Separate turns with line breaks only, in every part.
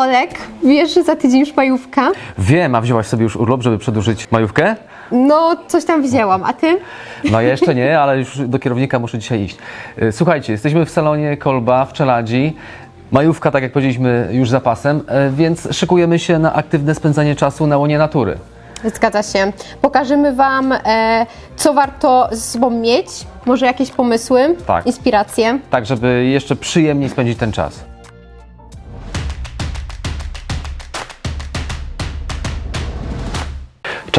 Olek, wiesz, że za tydzień już majówka?
Wiem, a wzięłaś sobie już urlop, żeby przedłużyć majówkę?
No, coś tam wzięłam, a ty?
No jeszcze nie, ale już do kierownika muszę dzisiaj iść. Y, Słuchajcie, jesteśmy w salonie Kolba w Czeladzi. Majówka, tak jak powiedzieliśmy, już za pasem, y, więc szykujemy się na aktywne spędzanie czasu na łonie natury.
Zgadza się. Pokażemy Wam, e, co warto ze sobą mieć, może jakieś pomysły,
Tak.
inspiracje.
Tak, żeby jeszcze przyjemniej spędzić ten czas.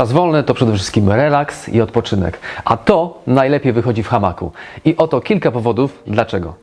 Czas wolny to przede wszystkim relaks i odpoczynek, a to najlepiej wychodzi w hamaku. I oto kilka powodów dlaczego.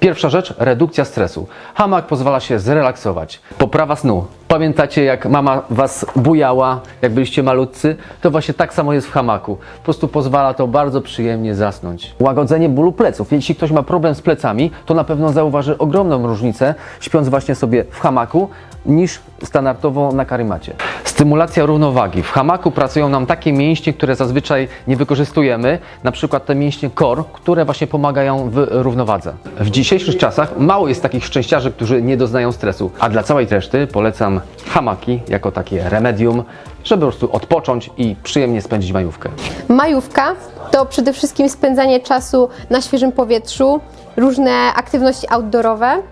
Pierwsza rzecz, redukcja stresu. Hamak pozwala się zrelaksować. Poprawa snu. Pamiętacie, jak mama was bujała, jak byliście malutcy? To właśnie tak samo jest w hamaku. Po prostu pozwala to bardzo przyjemnie zasnąć. Łagodzenie bólu pleców. Jeśli ktoś ma problem z plecami, to na pewno zauważy ogromną różnicę, śpiąc właśnie sobie w hamaku, niż standardowo na karymacie. Stymulacja równowagi. W hamaku pracują nam takie mięśnie, które zazwyczaj nie wykorzystujemy, na przykład te mięśnie core, które właśnie pomagają w równowadze. W dzisiejszych czasach mało jest takich szczęściarzy, którzy nie doznają stresu, a dla całej reszty polecam hamaki jako takie remedium, żeby po prostu odpocząć i przyjemnie spędzić majówkę.
Majówka to przede wszystkim spędzanie czasu na świeżym powietrzu, różne aktywności outdoorowe.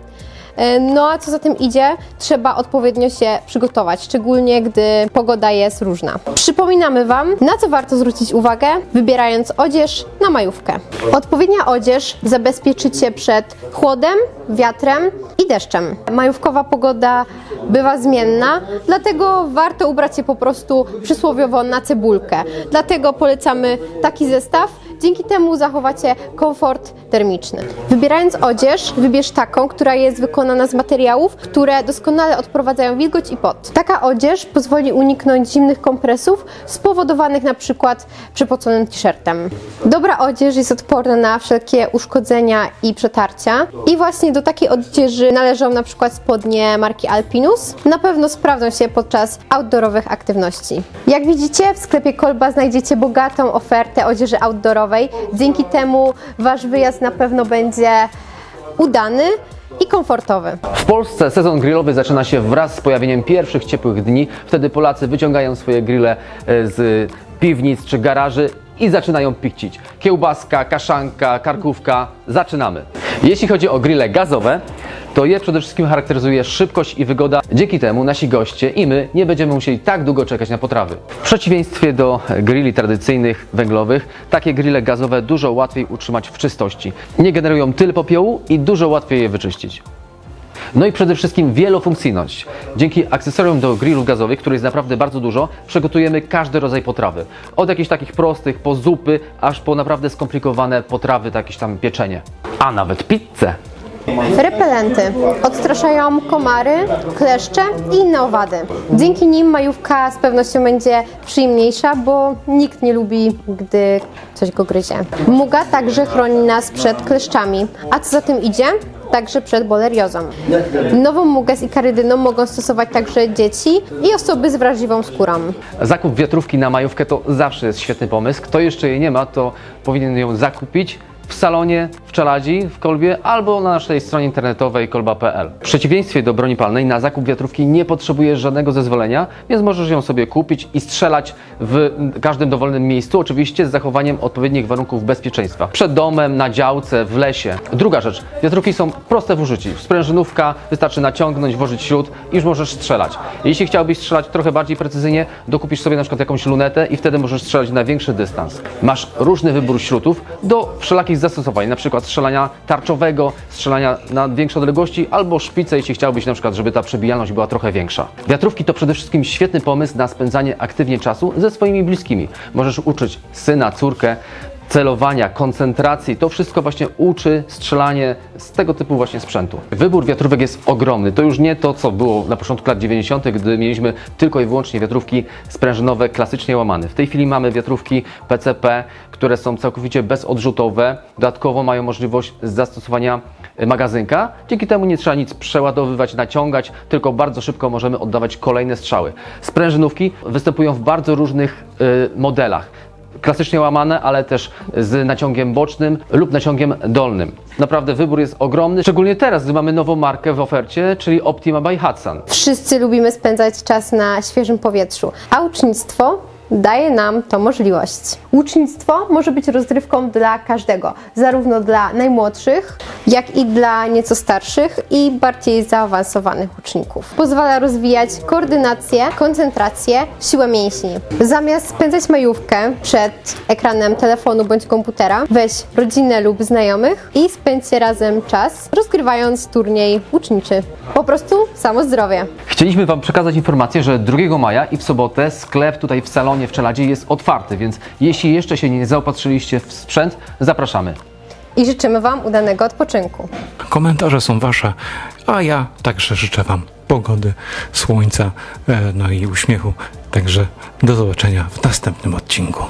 E, No a co za tym idzie, trzeba odpowiednio się przygotować, szczególnie gdy pogoda jest różna. Przypominamy Wam, na co warto zwrócić uwagę, wybierając odzież na majówkę. Odpowiednia odzież zabezpieczy Cię przed chłodem, wiatrem i deszczem. Majówkowa pogoda bywa zmienna, dlatego warto ubrać się po prostu przysłowiowo na cebulkę. Dlatego polecamy taki zestaw. Dzięki temu zachowacie komfort termiczny. Wybierając odzież, wybierz taką, która jest wykonana z materiałów, które doskonale odprowadzają wilgoć i pot. Taka odzież pozwoli uniknąć zimnych kompresów spowodowanych na przykład przepoconym t-shirtem. Dobra odzież jest odporna na wszelkie uszkodzenia i przetarcia i właśnie do takiej odzieży należą na przykład spodnie marki Alpinus. Na pewno sprawdzą się podczas outdoorowych aktywności. Jak widzicie, w sklepie Kolba znajdziecie bogatą ofertę odzieży outdoorowej. Dzięki temu Wasz wyjazd na pewno będzie udany i komfortowy.
W Polsce sezon grillowy zaczyna się wraz z pojawieniem pierwszych ciepłych dni. Wtedy Polacy wyciągają swoje grille e, z piwnic czy garaży i zaczynają pikcić. Kiełbaska, kaszanka, karkówka. Zaczynamy. Jeśli chodzi o grille gazowe, to je przede wszystkim charakteryzuje szybkość i wygoda. Dzięki temu nasi goście i my nie będziemy musieli tak długo czekać na potrawy. W przeciwieństwie do grilli tradycyjnych węglowych, takie grille gazowe dużo łatwiej utrzymać w czystości. Nie generują tyle popiołu i dużo łatwiej je wyczyścić. No i przede wszystkim wielofunkcyjność. Dzięki akcesoriom do grillów gazowych, których jest naprawdę bardzo dużo, przygotujemy każdy rodzaj potrawy. Od jakichś takich prostych, po zupy, aż po naprawdę skomplikowane potrawy, jakieś tam pieczenie. A nawet pizzę.
Repelenty odstraszają komary, kleszcze i inne owady. Dzięki nim majówka z pewnością będzie przyjemniejsza, bo nikt nie lubi, gdy coś go gryzie. Muga także chroni nas przed kleszczami, a co za tym idzie? Także przed boleriozą. Nową mugę z ikarydyną mogą stosować także dzieci i osoby z wrażliwą skórą.
Zakup wiatrówki na majówkę to zawsze jest świetny pomysł. Kto jeszcze jej nie ma, to powinien ją zakupić w salonie, w czeladzi, w kolbie albo na naszej stronie internetowej kolba.pl. W przeciwieństwie do broni palnej na zakup wiatrówki nie potrzebujesz żadnego zezwolenia, więc możesz ją sobie kupić i strzelać w każdym dowolnym miejscu, oczywiście z zachowaniem odpowiednich warunków bezpieczeństwa. Przed domem, na działce, w lesie. Druga rzecz, wiatrówki są proste w użyciu. Sprężynówka, wystarczy naciągnąć, włożyć śrut i już możesz strzelać. Jeśli chciałbyś strzelać trochę bardziej precyzyjnie, dokupisz sobie na przykład jakąś lunetę i wtedy możesz strzelać na większy dystans. Masz różny wybór śrutów do wszelakich zastosowań, na przykład strzelania tarczowego, strzelania na większe odległości albo szpice, jeśli chciałbyś na przykład, żeby ta przebijalność była trochę większa. Wiatrówki to przede wszystkim świetny pomysł na spędzanie aktywnie czasu ze swoimi bliskimi. Możesz uczyć syna, córkę, celowania, koncentracji, to wszystko właśnie uczy strzelanie z tego typu właśnie sprzętu. Wybór wiatrówek jest ogromny. To już nie to, co było na początku lat 90., gdy mieliśmy tylko i wyłącznie wiatrówki sprężynowe klasycznie łamane. W tej chwili mamy wiatrówki PCP, które są całkowicie bezodrzutowe. Dodatkowo mają możliwość zastosowania magazynka. Dzięki temu nie trzeba nic przeładowywać, naciągać, tylko bardzo szybko możemy oddawać kolejne strzały. Sprężynówki występują w bardzo różnych y, modelach klasycznie łamane, ale też z naciągiem bocznym lub naciągiem dolnym. Naprawdę wybór jest ogromny, szczególnie teraz, gdy mamy nową markę w ofercie, czyli Optima by Hudson.
Wszyscy lubimy spędzać czas na świeżym powietrzu, a ucznictwo daje nam to możliwość. Ucznictwo może być rozrywką dla każdego, zarówno dla najmłodszych, jak i dla nieco starszych i bardziej zaawansowanych uczniów. Pozwala rozwijać koordynację, koncentrację, siłę mięśni. Zamiast spędzać majówkę przed ekranem telefonu bądź komputera, weź rodzinę lub znajomych i spędźcie razem czas, rozgrywając turniej uczniczy. Po prostu samo zdrowie.
Chcieliśmy Wam przekazać informację, że 2 maja i w sobotę sklep tutaj w salonie w Czeladzie jest otwarty, więc jeśli jeszcze się nie zaopatrzyliście w sprzęt, zapraszamy.
I życzymy Wam udanego odpoczynku.
Komentarze są wasze, a ja także życzę wam pogody, słońca, e, no i uśmiechu. Także do zobaczenia w następnym odcinku.